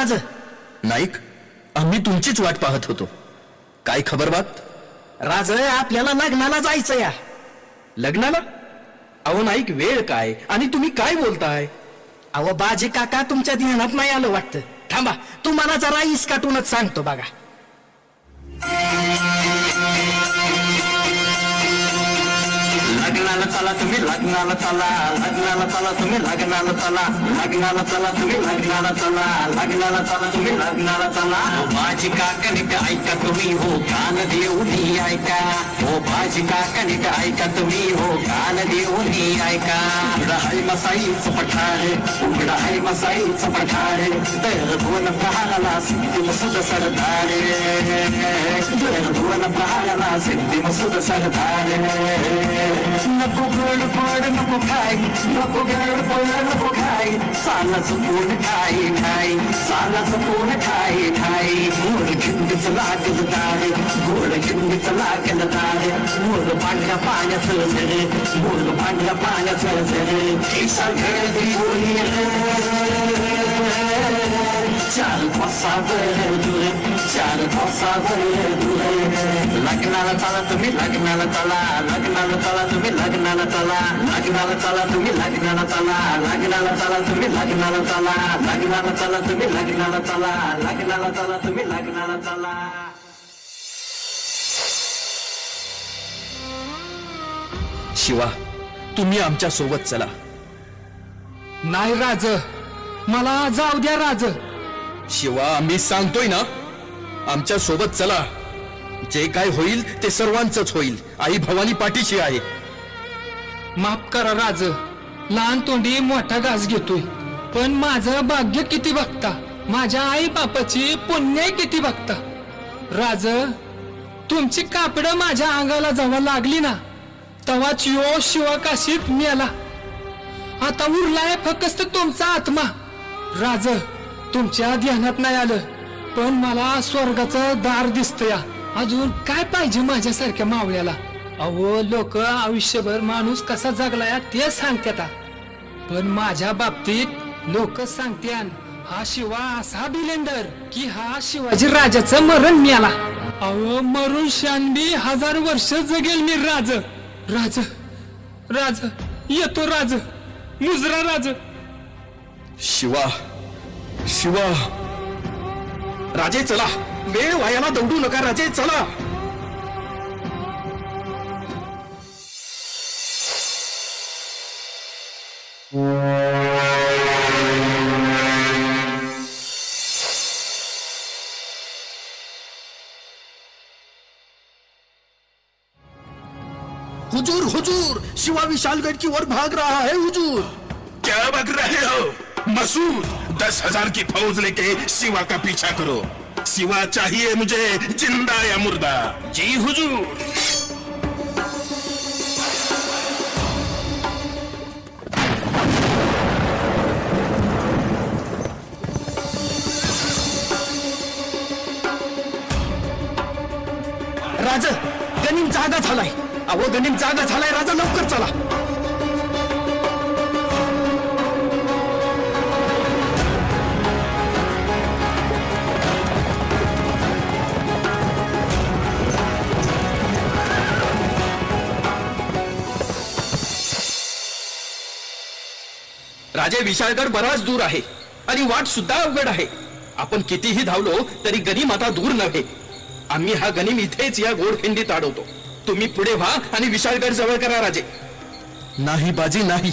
राज नाईक आम्ही तुमचीच वाट पाहत होतो. काय खबर बात राज आपल्याला लग्नाला जायचं या. लग्नाला? अहो नाईक वेळ काय? आणि तुम्ही काय बोलताय? अहो बाजी काका तुमच्या ध्यानात नाही आलं वाटतं. थांबा तुम्हाला जरा इसकाटूनच सांगतो बघा. लग्नाला चला तुम्ही लग्नाला चला लग्नाला चला तुम्ही लग्नाला चला लग्नाला चला तुम्ही लग्नाला चला लग्नाला चला तुम्ही लग्नाला चला. माझी काकणिक ऐका तुम्ही हो कान देऊनी ऐका. हो माझी काकणिक ऐका तुम्ही हो कान देऊनी ऐका. उघडा आहे मसाईच पठार उघडा आहे मसाईच पठार. तर भुवन प्रहाराला सिद्धी मसुद सरदार. तर भुवन प्रहाराला सिद्धी मसुद सरदार. नको गड पड नको खाय. नको गड पड नको खाय. साला चुकून खाय खाय साला चुकून खाय खाय गोड खिंडीच लागल दार गोड खिंडीच लागल दार. मोर पांढऱ्या पाण्याचं झर मोर पांढऱ्या पाण्याचं झर. खिसा गर्दी चार पासावर दूर. चार पासावर दूर लग्नाला चला तुम्ही लग्नाला चला लग्नाला चला तुम्ही लग्नाला चला लग्नाला चला तुम्ही लग्नाला चला लग्नाला चला तुम्ही लग्नाला चला लग्नाला चला तुम्ही लग्नाला चला लग्नाला चला तुम्ही लग्नाला चला. शिवा तुम्ही आमच्यासोबत चला. नाही राज मला जाऊ द्या राज. शिवा आम्ही सांगतोय ना आमच्यासोबत चला. जे काय होईल ते सर्वांचंच होईल. आई भवानी पाठीशी आहे. माफ करा राज. लहान तोंडी मोठा घास घेतोय. पण माझं भाग्य किती बघता? माझ्या आई बापाची पुण्य किती बघता? राज तुमची कापडं माझ्या अंगाला जेव्हा लागली ना तेव्हाच यो शिवकाशीत मेला. आता उरलाय फक्त तुमचा आत्मा. राज तुमच्या ध्यानात नाही आलं. पण मला स्वर्गाचं दार दिसतंय अजून काय पाहिजे माझ्यासारख्या मावळ्याला? अहो लोक आयुष्यभर माणूस कसा जगलाय ते सांगतात पण माझ्या बाबतीत लोक सांगत्यान हा शिवा असा बिलेंडर की हा शिवाजी राजाचं मरण मिळाला. अहो मरून शानबी हजार वर्ष जगेल मी राज. राज राज येतो राज मुजरा राज. शिवा शिवा. राजे चला. वेळ वायाला दौडू नका राजे चला. हुजूर हुजूर शिवा विशालगढ़ की ओर भाग रहा है हुजूर. क्या भाग रहे हो? मसूद. दस हजार की फौज लेके सिवा का पीछा करो। सिवा चाहिए मुझे जिंदा या मुर्दा? जी हुजूर। राज गनिम जागा झालाय. अहो गनिम जागा झालाय राजा लवकर चला. राजे विशाळगड बराच दूर आहे. आणि वाट सुद्धा अवघड आहे. आपण कितीही धावलो तरी गनिम आता दूर नव्हे. आम्ही हा गनिम इथेच या गोडखिंडीत अडवतो तुम्ही पुढे व्हा आणि विशाळगड जवळ करा राजे. नाही बाजी नाही.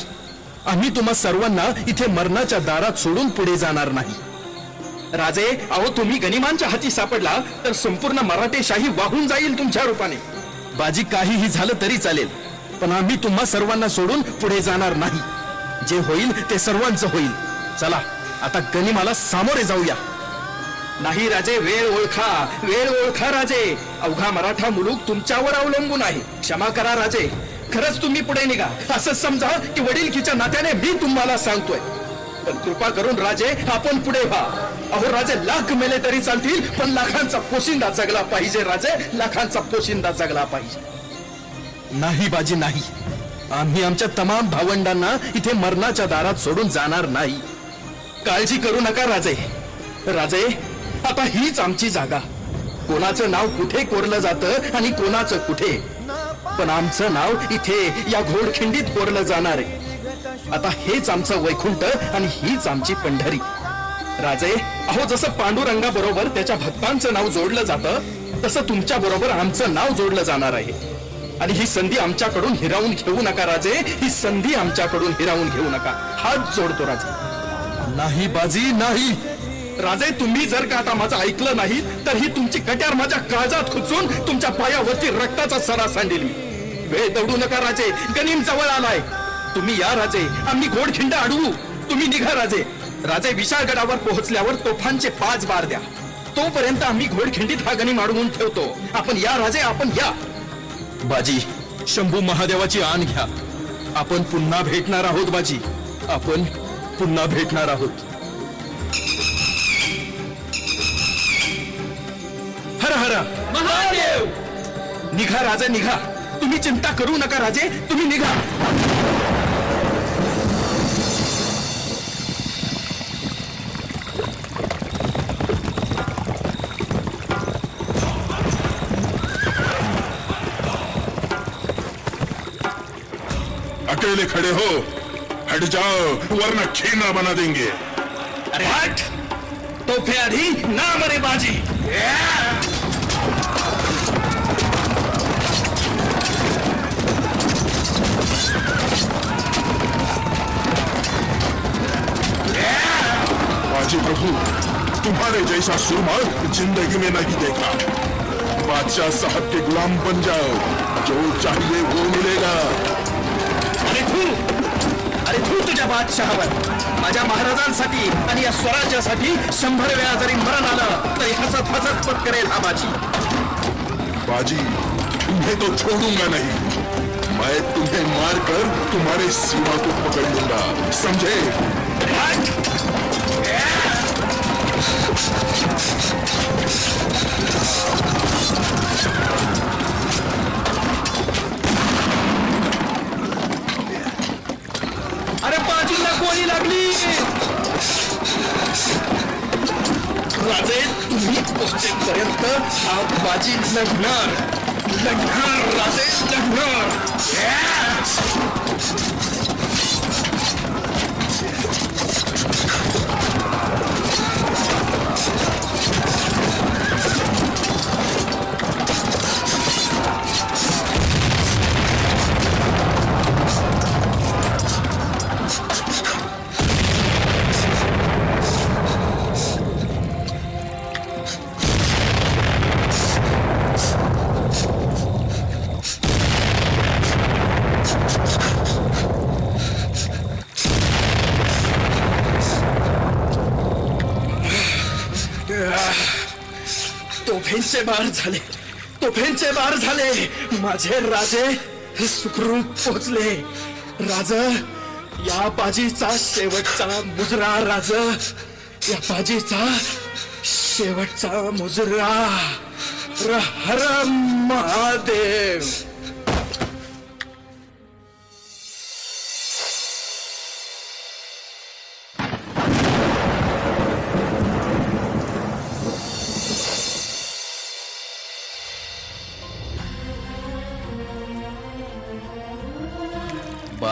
आम्ही तुम्हा सर्वांना इथे मरणाच्या दारात सोडून पुढे जाणार नाही. राजे अहो तुम्ही गनिमांच्या हाती सापडला तर संपूर्ण मराठेशाही वाहून जाईल तुमच्या रूपाने. बाजी काहीही झालं तरी चालेल पण आम्ही तुम्हा सर्वांना सोडून पुढे जाणार नाही. जे होईल ते सर्वांचं होईल. चला आता गनिमाला सामोरे जाऊया. नाही राजे वेळ ओळखा. वेळ ओळखा राजे. अवघा मराठा मुलूक तुमच्यावर अवलंबून आहे. क्षमा करा राजे. खरंच तुम्ही पुढे निघा. असं समजा की वडीलकीच्या नात्याने मी तुम्हाला सांगतोय. पण कृपा करून राजे आपण पुढे व्हा. अहो राजे लाख मेले तरी चालतील पण लाखांचा पोशिंदा जगला पाहिजे राजे. लाखांचा पोशिंदा जगला पाहिजे. नाही बाजी नाही. आम्ही आमच्या तमाम भावंडांना इथे मरणाच्या दारात सोडून जाणार नाही. काळजी करू नका राजे. राजे आता हीच आमची जागा. कोणाचं नाव कुठे कोरलं जातं आणि कोणाचं कुठे? पण आमचं नाव इथे या घोडखिंडीत कोरलं जाणार आहे. आता हेच आमचं वैकुंठ आणि हीच आमची पंढरी. राजे अहो जसं पांडुरंगा बरोबर त्याच्या भक्तांचं नाव जोडलं जातं तसं तुमच्या बरोबर आमचं नाव जोडलं जाणार आहे. आणि ही संधी आमच्याकडून हिरावून घेऊ नका राजे. ही संधी आमच्याकडून हिरावून घेऊ नका. हात जोडतो राजे. नाही बाजी नाही. राजे तुम्ही जर का आता माझं ऐकलं नाही तर ही तुमची कट्यार माझ्या काळजात खुचून तुमच्या पायावरती रक्ताचा सरा सांडेल मी. वेळ दौडू नका राजे. गनिम जवळ आलाय. तुम्ही या राजे. आम्ही घोडखिंड अडवू. तुम्ही निघा राजे. राजे विशाळगडावर पोहोचल्यावर तोफांचे पाच बार द्या. तोपर्यंत आम्ही घोडखिंडीत हा गनिम अडवून ठेवतो. आपण या राजे आपण या. बाजी शंभू महादेवाची आण घ्या. आपण पुन्हा भेटणार आहोत बाजी. आपण पुन्हा भेटणार आहोत. हर हर. महादेव! निघा राजे निघा. तुम्ही चिंता करू नका राजे. तुम्ही निघा. अकेले खड़े हो। हट जाओ वरना खीना बना देंगे। अरे हट! तो आधी ना मरे बाजी। बाजी प्रभु तुम्हारे जैसा सुरमा जिंदगी में नहीं देखा। बादशाह साहब के गुलाम बन जाओ जो चाहिए वो मिलेगा। अरे तू अरे तू तुझ्या बादशहावर. माझ्या महाराजांसाठी आणि या स्वराज्यासाठी शंभर वेळा जरी मरण आलं तरी हसत हसत पत्करेल हा बाजी. बाजी तुम्हें तो छोड़ूंगा नाही. मैं तुम्हें मारकर तुम्हारे सीमा को पकड़ लूंगा. समझे? Yeah! आली लागली. राजे तुम्ही पोहोचेपर्यंत हा बाजी लढणार लढणार राजे लढणार तोफेंचे बार झाले तोफेंचे बार झाले माझे राजे सुखरूप पोचले राज या बाजीचा शेवटचा मुजरा राज या बाजीचा शेवटचा मुजरा हर महादेव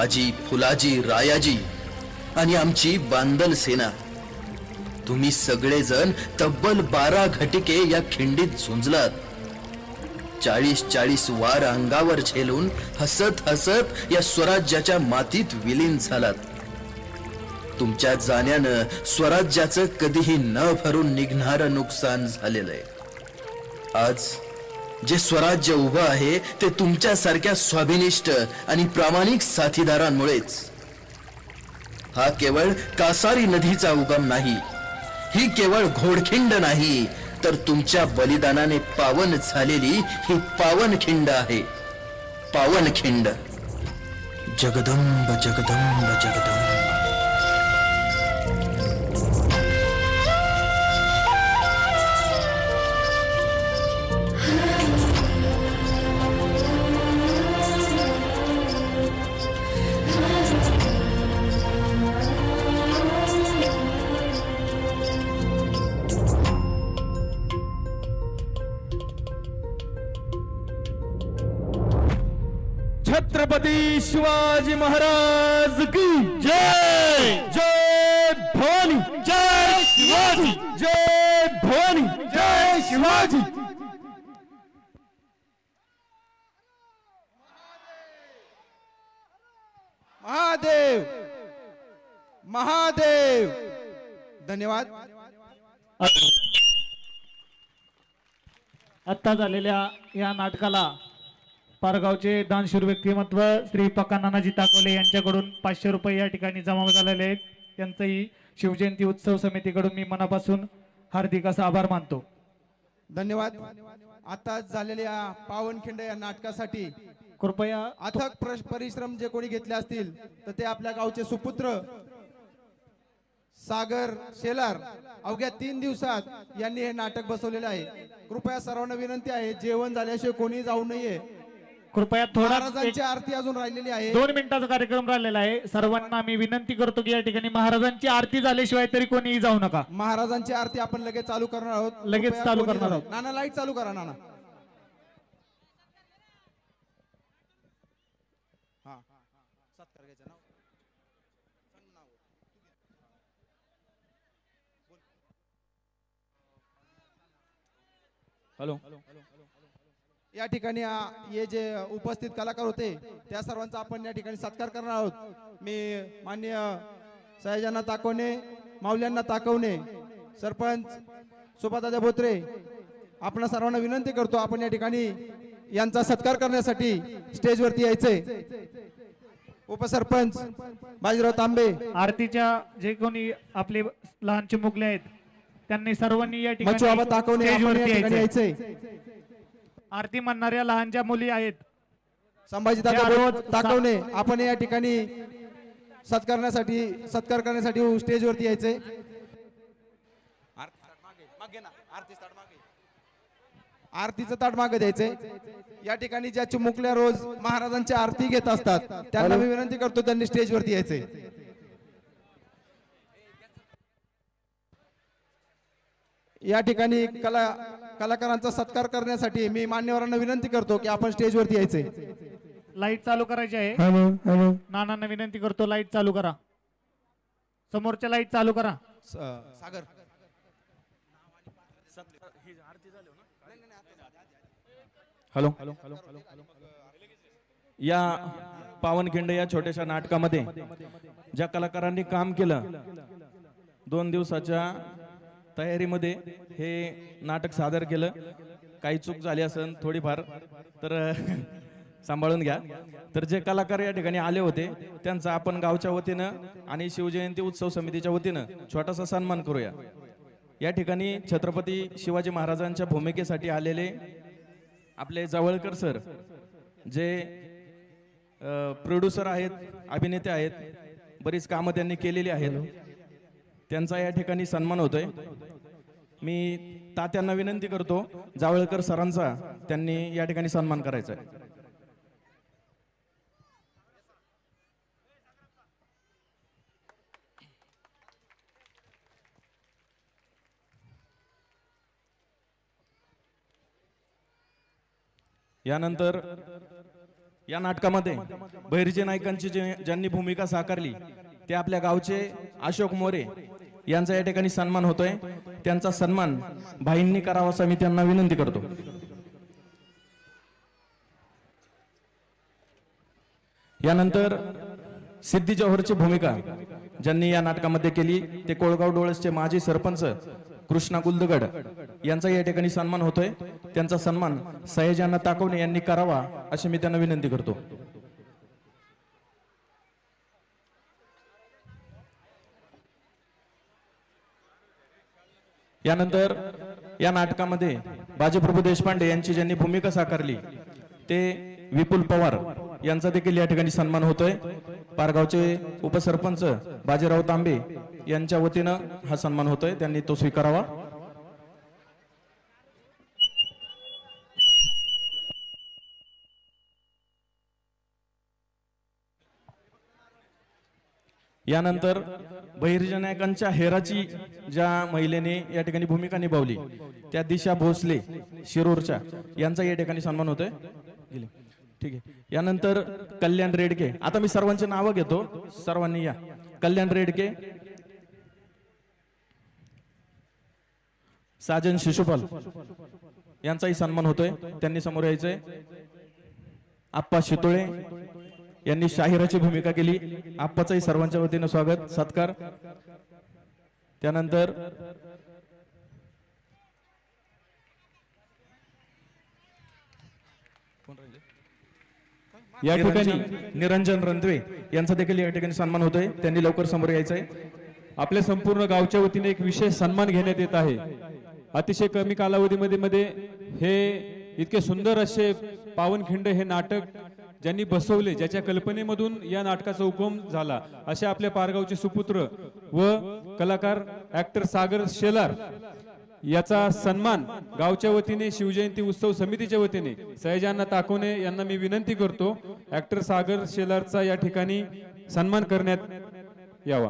बाजी फुलाजी रायाजी आणि आमची बांदल सेना. तुम्ही सगळेजण तब्बल बारा घटिके या खिंडीत झुंजलात. चाळीस चाळीस वार अंगावर झेलून हसत हसत या स्वराज्याच्या मातीत विलीन झालात. तुमच्या जाण्यानं स्वराज्याचं कधीही न भरून निघणारं नुकसान झालेलं आहे. आज जे स्वराज्य उभं आहे ते तुमच्यासारख्या स्वाभिनिष्ठ आणि प्रामाणिक साथीदारांमुळेच. हा केवळ कासारी नदीचा उगम नाही. ही केवळ घोडखिंड नाही तर तुमच्या बलिदानाने पावन झालेली ही पावनखिंड आहे. पावनखिंड. जगदंब जगदंब जगदंब. छत्रपती शिवाजी महाराज की जय! जय भवानी! जय शिवाजी! जय भवानी! जय शिवाजी! महादेव! महादेव! धन्यवाद. आत्ता झालेल्या या नाटकाला पारगावचे दानशूर व्यक्तिमत्व श्री पक्का नानाजी ताकवले यांच्याकडून पाचशे रुपये या ठिकाणी जमा झालेले आहेत. त्यांचंही शिवजयंती उत्सव समितीकडून मी मनापासून हार्दिक असा आभार मानतो. धन्यवाद. आता झालेल्या पावनखिंड या नाटकासाठी कृपया अथक प्रश- परिश्रम जे कोणी घेतले असतील तर ते आपल्या गावचे सुपुत्र सागर शेलार अवघ्या तीन दिवसात यांनी हे नाटक बसवलेले आहे. कृपया सर्वांना विनंती आहे जेवण झाल्याशिवाय कोणी जाऊ नये. कृपया थोडा महाराजांची आरती अजून राहिलेली आहे. दोन मिनिटाचा कार्यक्रम राहिलेला आहे. सर्वांना मी विनंती करतो की या ठिकाणी महाराजांची आरती झाल्याशिवाय तरी कोणीही जाऊ नका. महाराजांची आरती आपण लगेच चालू करणार आहोत. लगेच चालू करणार आहोत. नाना लाइट चालू करा नाना. हा. सत्कार घ्यायचं नाव सांग नाव. हॅलो. या ठिकाणी हे जे उपस्थित कलाकार होते त्या सर्वांचा आपण या ठिकाणी सत्कार करणार आहोत. मी मान्य सयाजांना ताकवणे माऊल्यांना ताकवणे सरपंच सुभादादा बोत्रे आपण सर्वांना विनंती करतो आपण या ठिकाणी यांचा सत्कार करण्यासाठी स्टेजवरती यायचे. उपसरपंच बाजीराव तांबे. आरतीच्या जे कोणी आपले लहानचे मुगले आहेत त्यांनी सर्वांनी या ठिकाणी. यायचे. आरती म्हणणाऱ्या लहानच्या मुली आहेत संभाजी ताकवणे आपण या ठिकाणी सत्कारण्यासाठी सत्कार करण्यासाठी स्टेजवरती यायचे आरतीचं ताट मागे द्यायचे या ठिकाणी ज्या चिमुकल्या रोज महाराजांची आरती घेत असतात त्यांना मी विनंती करतो त्यांनी स्टेजवरती यायचे या ठिकाणी कला कलाकारांचा सत्कार करण्यासाठी मी मान्यवरांना विनंती करतो की आपण स्टेजवरती यायचे. लाइट चालू करायची आहे. नानांना विनंती करतो लाइट चालू करा. समोरच्या लाइट चालू करा. सागर. हॅलो. या पावनखिंड या छोट्याशा नाटकामध्ये ज्या कलाकारांनी काम केलं दोन दिवसाच्या तयारीमध्ये हे नाटक सादर केलं. काही चूक झाली असेल थोडीफार तर सांभाळून घ्या. तर जे कलाकार या ठिकाणी आले होते त्यांचा आपण गावच्या वतीनं आणि शिवजयंती उत्सव समितीच्या वतीनं छोटासा सन्मान करूया. या ठिकाणी छत्रपती शिवाजी महाराजांच्या भूमिकेसाठी आलेले आपले जवळकर सर जे प्रोड्युसर आहेत अभिनेते आहेत बरीच कामं त्यांनी केलेली आहेत. त्यांचा या ठिकाणी सन्मान होतोय. मी तात्यांना विनंती करतो जावळकर सरांचा त्यांनी या ठिकाणी सन्मान करायचा आहे. यानंतर या नाटकामध्ये बहिर्जे नायकांची जे ज्यांनी भूमिका साकारली ते आपल्या गावचे अशोक मोरे यांचा या ठिकाणी सन्मान होतोय. त्यांचा सन्मान भाईंनी करावा असा मी त्यांना विनंती करतो. यानंतर सिद्धी जौहरची भूमिका ज्यांनी या नाटकामध्ये केली ते कोळगाव डोळसचे माजी सरपंच कृष्णा गुलदगड यांचा या ठिकाणी सन्मान होतोय. त्यांचा सन्मान सयाजांना ताकवणे यांनी करावा अशी मी त्यांना विनंती करतो. यानंतर या नाटकामध्ये बाजीप्रभू देशपांडे यांची ज्यांनी भूमिका साकारली ते विपुल पवार यांचा देखील या ठिकाणी सन्मान होतोय. पारगावचे उपसरपंच बाजीराव तांबे यांच्या वतीनं हा सन्मान होतोय. त्यांनी तो स्वीकारावा. यानंतर बहिर्जनायकांच्या हेराची ज्या महिलेने या ठिकाणी भूमिका निभावली त्या दिशा भोसले शिरूरच्या यांचा या ठिकाणी सन्मान होतोय. गेले. ठीक आहे. यानंतर कल्याण रेडके. आता मी सर्वांची नावं घेतो. सर्वांनी या. कल्याण रेडके. साजन शिशुपाल यांचाही सन्मान होतोय. त्यांनी समोर यायचंय. आप्पा शितोळे. यांनी शाहिराची भूमिका केली. आप्पाचाही सर्वांच्या वतीनं स्वागत सत्कार. त्यानंतर या ठिकाणी निरंजन रंधवे यांचा देखील या ठिकाणी सन्मान होतोय. त्यांनी लवकर समोर यायचंय. आपल्या संपूर्ण गावच्या वतीने एक विशेष सन्मान घेण्यात येत आहे. अतिशय कमी कालावधीमध्ये मध्ये हे इतके सुंदर असे पावनखिंड हे नाटक ज्यांनी बसवले ज्याच्या कल्पनेमधून या नाटकाचा हुकूम झाला असे आपल्या पारगावचे सुपुत्र व कलाकार ऍक्टर सागर शेलार याचा सन्मान गावच्या वतीने शिवजयंती उत्सव समितीच्या वतीने सयाजांना ताकोने यांना मी विनंती करतो ऍक्टर सागर शेलारचा या ठिकाणी सन्मान करण्यात यावा.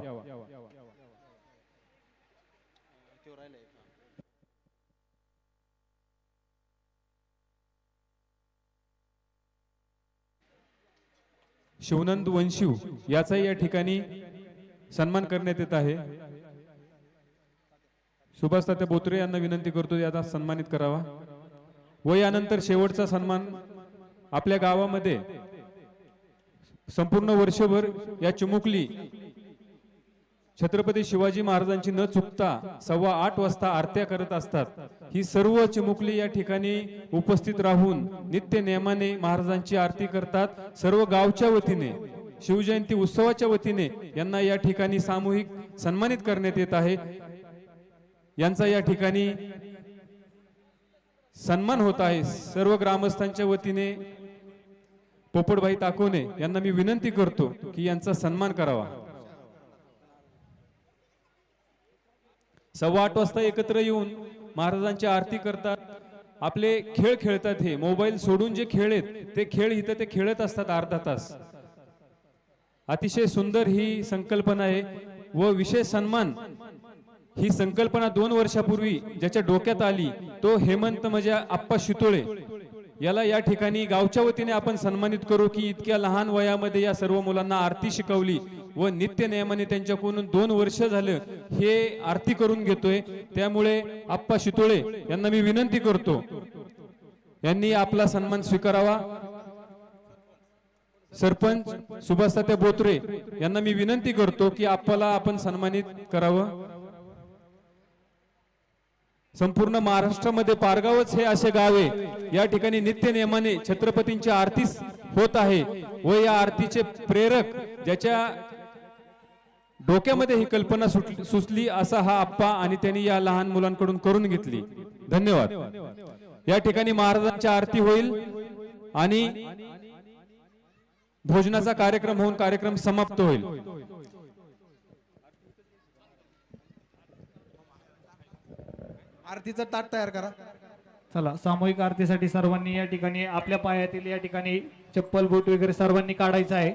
शिवनंद वंशिव याचाही या ठिकाणी सन्मान करण्यात येत आहे. सुभाष तात्या बोत्रे यांना विनंती करतो याचा सन्मानित करावा. व यानंतर शेवटचा सन्मान आपल्या गावामध्ये संपूर्ण वर्षभर या चिमुकली छत्रपती शिवाजी महाराजांची न चुकता सव्वा आठ वाजता आरत्या करत असतात. ही सर्व चिमुकली या ठिकाणी उपस्थित राहून नित्य नियमाने महाराजांची आरती करतात. सर्व गावच्या वतीने शिवजयंती उत्सवाच्या वतीने यांना या ठिकाणी सामूहिक सन्मानित करण्यात येत आहे. यांचा या ठिकाणी सन्मान होत आहे. सर्व ग्रामस्थांच्या वतीने पोपटभाई ताकोने यांना मी विनंती करतो की यांचा सन्मान करावा. सव्वा आठ वाजता एकत्र येऊन महाराजांची आरती करतात. आपले खेळ खेळतात हे. मोबाईल सोडून जे खेळ आहेत ते खेळ इथं ते खेळत असतात अर्धा तास. अतिशय सुंदर ही संकल्पना आहे व विशेष सन्मान. ही संकल्पना दोन वर्षापूर्वी ज्याच्या डोक्यात आली तो हेमंत म्हणजे आप्पा शितोळे. याला या ठिकाणी गावच्या वतीने आपण सन्मानित करू की इतक्या लहान वयामध्ये या सर्व मुलांना आरती शिकवली व नित्य नियमाने त्यांच्याकडून दोन वर्ष झालं हे आरती करून घेतोय. त्यामुळे आप्पा शितोळे यांना मी विनंती करतो. यांनी आपला सन्मान स्वीकारावा. सरपंच सुभाष तात्या बोत्रे यांना मी विनंती करतो की आपल्याला आपण सन्मानित करावं. संपूर्ण महाराष्ट्रामध्ये पारगावच हे असे गावे या ठिकाणी नित्य नियमाने छत्रपतींची आरती होत आहे व या आरतीचे प्रेरक ज्याच्या डोक्यामध्ये ही कल्पना सुट- सुचली असा हा आप्पा आणि त्यांनी या लहान मुलांकडून करून घेतली. धन्यवाद. या ठिकाणी महाराजांची आरती होईल आणि भोजनाचा कार्यक्रम होऊन कार्यक्रम समाप्त होईल. आरतीचं ताट तयार करा. चला सामूहिक आरतीसाठी सर्वांनी या ठिकाणी आपल्या पायातील या ठिकाणी चप्पल बूट वगैरे सर्वांनी काढायचं आहे.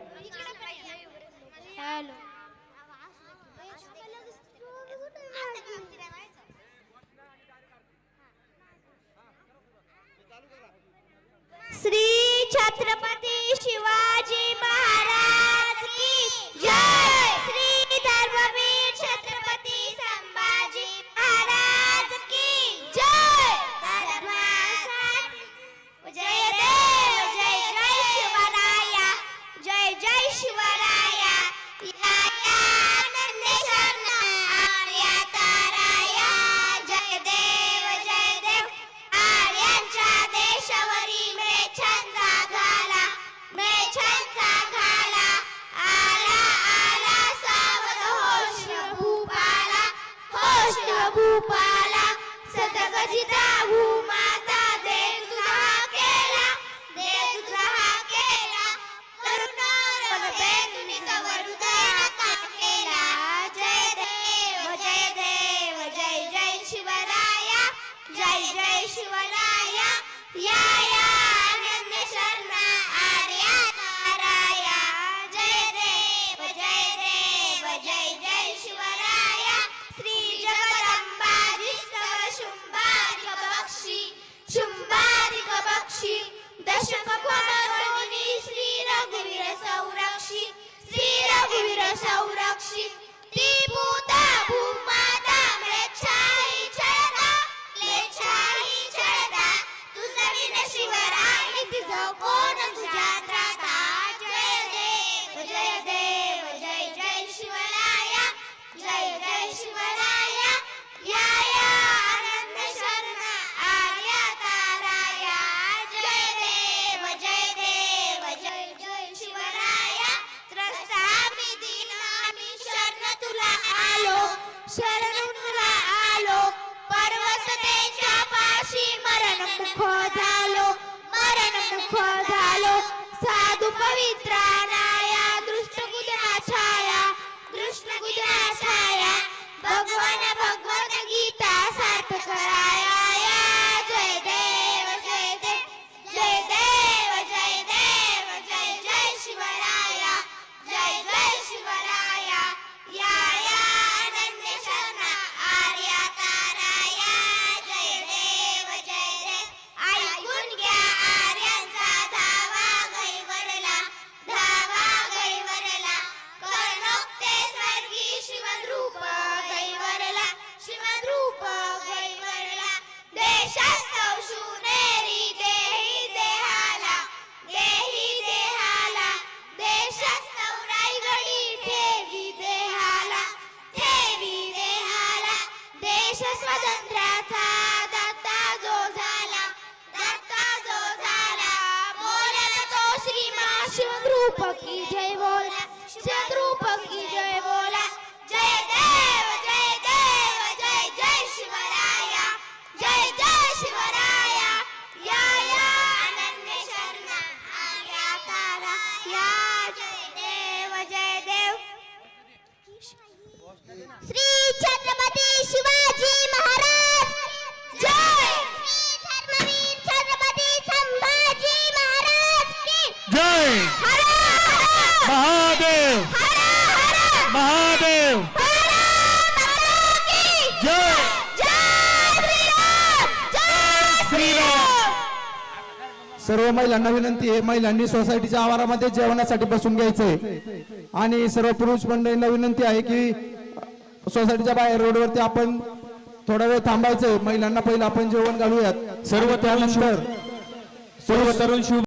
উপায় Sharon. श्री छत्रपती शिवाजी महाराज. जय. छत्रपती संभाजी महाराज जय. महादेव. महादेव. जय. सर्व महिलांना विनंती आहे महिलांनी सोसायटीच्या आवारामध्ये जेवणासाठी बसून घ्यायचंय. आणि सर्व पुरुष मंडळींना विनंती आहे की सोसायटीच्या बाहेर रोडवरती आपण थोडा वेळ थांबायचंय. महिलांना पहिलं आपण जेवण घालूयात. सर्व त्यानंतर सर्व तरुण शिव